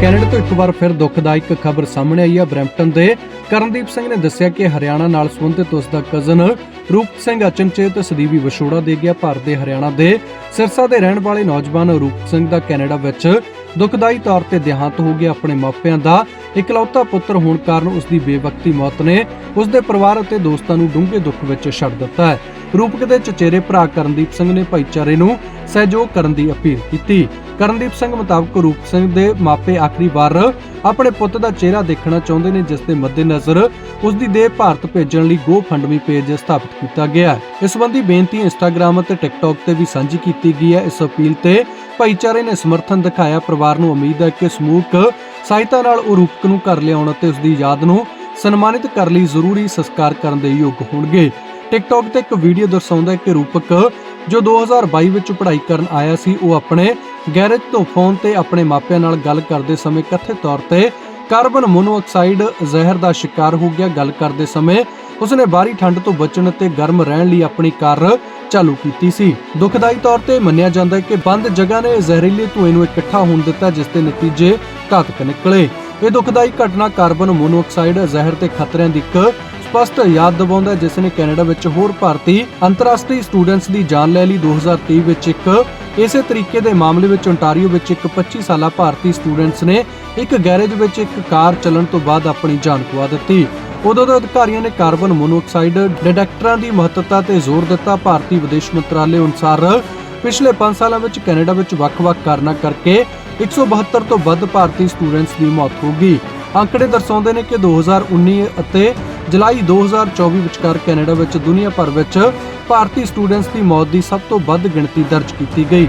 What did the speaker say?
Canada ਤੋਂ ਇੱਕ ਵਾਰ ਫਿਰ ਦੁਖਦਾਇਕ ਖਬਰ ਸਾਹਮਣੇ ਆਈ ਹੈ ਬਰੈਂਪਟਨ ਦੇ। ਕਰਨਦੀਪ ਸਿੰਘ ਨੇ ਦੱਸਿਆ ਕਿ ਹਰਿਆਣਾ ਨਾਲ ਸੰਬੰਧਿਤ ਉਸ ਦਾ ਕਜ਼ਨ ਰੂਪ ਸਿੰਘ ਅਚਨਚੇਤ ਸਦੀਵੀ ਵਿਛੋੜਾ ਦੇ ਗਿਆ ਭਾਰਤ ਦੇ ਹਰਿਆਣਾ ਦੇ। ਸਿਰਸਾ ਦੇ ਰਹਿਣ ਵਾਲੇ ਨੌਜਵਾਨ ਰੂਪ ਸਿੰਘ ਦਾ ਕੈਨੇਡਾ ਵਿੱਚ ਦੁਖਦਾਈ ਤੌਰ ਤੇ ਦੇਹਾਂਤ ਹੋ ਗਿਆ ਆਪਣੇ ਮਾਪਿਆਂ ਦਾ। ਇਕਲੌਤਾ ਪੁੱਤਰ ਹੋਣ ਕਾਰਨ ਉਸ ਦੀ ਬੇਵਕਤੀ ਮੌਤ ਨੇ ਉਸ ਦੇ ਪਰਿਵਾਰ ਅਤੇ ਦੋਸਤਾਂ ਨੂੰ ਡੂੰਘੇ ਦੁੱਖ ਵਿੱਚ ਛੱਡ ਦਿੱਤਾ ਹੈ। ਰੂਪਕ ਦੇ ਚਚੇਰੇ ਭਰਾ ਕਰਨਦੀਪ ਸਿੰਘ ਨੇ ਭਾਈਚਾਰੇ ਨੂੰ ਸਹਿਯੋਗ ਕਰਨ ਦੀ ਅਪੀਲ ਕੀਤੀ। ਕਰਨਦੀਪ ਸਿੰਘ ਮੁਤਾਬਕ ਰੂਪ ਸਿੰਘ ਦੇ ਮਾਪੇ ਆਖਰੀ ਵਾਰ ਆਪਣੇ ਪੁੱਤ ਦਾ ਚਿਹਰਾ ਦੇਖਣਾ ਚਾਹੁੰਦੇ ਨੇ, ਜਿਸ ਦੇ ਮੱਦੇਨਜ਼ਰ ਉਸ ਦੀ ਦੇਹ ਭਾਰਤ ਭੇਜਣ ਲਈ GoFundMe ਪੇਜ ਸਥਾਪਿਤ ਕੀਤਾ ਗਿਆ ਹੈ। ਇਸ ਸੰਬੰਧੀ ਬੇਨਤੀ ਇੰਸਟਾਗ੍ਰam ਅਤੇ ਟਿਕਟੌਕ ਤੇ ਵੀ ਸਾਂਝੀ ਕੀਤੀ ਗਈ ਹੈ। ਇਸ ਅਪੀਲ ਤੇ ਭਾਈਚਾਰੇ ਨੇ ਸਮਰਥਨ ਦਿਖਾਇਆ। ਪਰਿਵਾਰ ਨੂੰ ਉਮੀਦ ਹੈ ਕਿ ਸਮੂਹਕ ਸਹਾਇਤਾ ਨਾਲ ਉਹ ਰੂਪਕ ਨੂੰ ਘਰ ਲਿਆਉਣ ਅਤੇ ਉਸ ਦੀ ਯਾਦ ਨੂੰ ਸਨਮਾਨਿਤ ਕਰਨ ਲਈ ਜ਼ਰੂਰੀ ਸੰਸਕਾਰ ਕਰਨ ਦੇ ਯੋਗ ਹੋਣਗੇ। ਟਿਕਟੌਕ ਤੇ ਇੱਕ ਵੀਡੀਓ ਦਰਸਾਉਂਦਾ ਹੈ ਕਿ ਰੂਪਕ ਜੋ 2022 ਵਿੱਚ ਪੜ੍ਹਾਈ ਕਰਨ ਆਇਆ ਸੀ, ਉਹ ਆਪਣੇ ਗੈਰੇਜ ਤੋਂ ਫੋਨ ਤੇ ਆਪਣੇ ਮਾਪਿਆਂ ਨਾਲ ਗੱਲ ਕਰਦੇ ਸਮੇਂ ਕਥਿਤ ਤੌਰ ਤੇ ਕਾਰਬਨ ਮੋਨੋਆਕਸਾਈਡ ਜ਼ਹਿਰ ਦਾ ਸ਼ਿਕਾਰ ਹੋ ਗਿਆ। ਗੱਲ ਕਰਦੇ ਸਮੇਂ ਉਸਨੇ ਬਾਹਰੀ ਠੰਡ ਤੋਂ ਬਚਣ ਅਤੇ ਗਰਮ ਰਹਿਣ ਲਈ ਆਪਣੀ ਕਾਰ ਚਾਲੂ ਕੀਤੀ ਸੀ। ਦੁਖਦਾਈ ਤੌਰ ਤੇ ਮੰਨਿਆ ਜਾਂਦਾ ਹੈ ਕਿ ਬੰਦ ਜਗ੍ਹਾ ਨੇ ਜ਼ਹਿਰੀਲੇ ਧੂਏ ਨੂੰ ਇਕੱਠਾ ਹੋਣ ਦਿੱਤਾ, ਜਿਸ ਦੇ ਨਤੀਜੇ ਘਾਤਕ ਨਿਕਲੇ। ਇਹ ਦੁਖਦਾਈ ਘਟਨਾ ਕਾਰਬਨ ਮੋਨੋਆਕਸਾਈਡ ਜ਼ਹਿਰ ਤੇ ਖਤਰਿਆਂ ਦੀ ਇੱਕ ਸਪਸ਼ਟ ਯਾਦ ਦਿਵਾਉਂਦਾ ਹੈ, ਜਿਸ ਨੇ ਕੈਨੇਡਾ ਵਿੱਚ ਹੋਰ ਭਾਰਤੀ ਅੰਤਰਰਾਸ਼ਟਰੀ ਸਟੂਡੈਂਟਸ ਦੀ ਜਾਨ ਲੈ ਲਈ। 2023 ਵਿੱਚ ਇੱਕ ਇਸੇ ਤਰੀਕੇ ਦੇ ਮਾਮਲੇ ਵਿੱਚ ਓਨਟਾਰੀਓ ਵਿੱਚ ਇੱਕ 25 ਸਾਲਾ ਭਾਰਤੀ ਸਟੂਡੈਂਟਸ ਨੇ ਇੱਕ ਗੈਰੇਜ ਵਿੱਚ ਇੱਕ ਕਾਰ ਚੱਲਣ ਤੋਂ ਬਾਅਦ ਆਪਣੀ ਜਾਨ ਗਵਾ ਦਿੱਤੀ। ਉਦੋਂ ਦੇ ਅਧਿਕਾਰੀਆਂ ਨੇ ਕਾਰਬਨ ਮੋਨੋਆਕਸਾਈਡ ਡਿਟੈਕਟਰਾਂ ਦੀ ਮਹੱਤਤਾ ਤੇ ਜ਼ੋਰ ਦਿੱਤਾ। ਭਾਰਤੀ ਵਿਦੇਸ਼ ਮੰਤਰਾਲੇ ਅਨੁਸਾਰ ਪਿਛਲੇ 5 ਸਾਲਾਂ ਵਿੱਚ ਕੈਨੇਡਾ ਵਿੱਚ ਵੱਖ-ਵੱਖ ਕਾਰਨਾਂ ਕਰਕੇ 172 ਤੋਂ ਵੱਧ ਭਾਰਤੀ ਸਟੂਡੈਂਟਸ ਦੀ ਮੌਤ ਹੋ ਗਈ। ਅੰਕੜੇ ਦਰਸਾਉਂਦੇ ਨੇ ਕਿ 2019 ਅਤੇ ਜੁਲਾਈ 2024 ਵਿਚਕਾਰ ਕੈਨੇਡਾ ਵਿੱਚ ਦੁਨੀਆ ਭਰ ਵਿੱਚ ਭਾਰਤੀ ਸਟੂਡੈਂਟਸ ਦੀ ਮੌਤ ਦੀ ਸਭ ਤੋਂ ਵੱਧ ਗਿਣਤੀ ਦਰਜ ਕੀਤੀ ਗਈ।